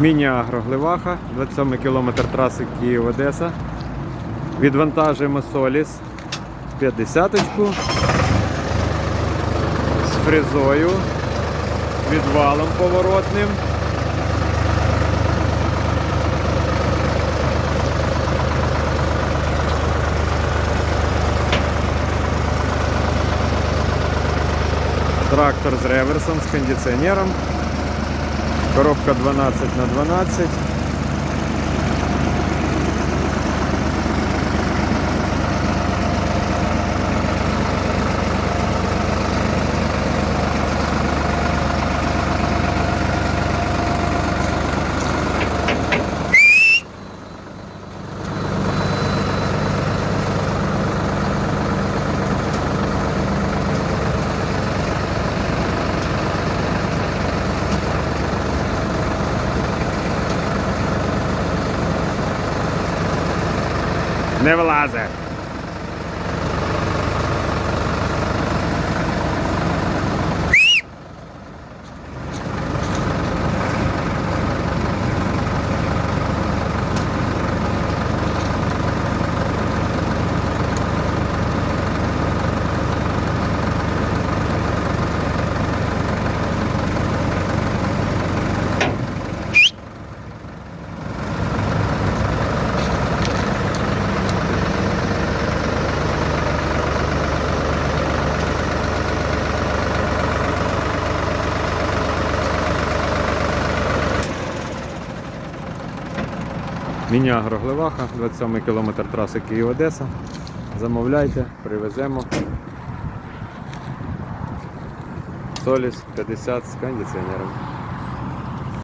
Міні-агро Гливаха, 27 кілометр траси Київ-Одеса. Відвантажуємо Соліс 50-ку з фрезою, відвалом поворотним. Трактор з реверсом, з кондиціонером. Коробка 12 на 12. Never lies that. Міні-агро Гливаха, 27 кілометр траси Київ-Одеса. Замовляйте, привеземо. Соліс 50 з кондиціонером.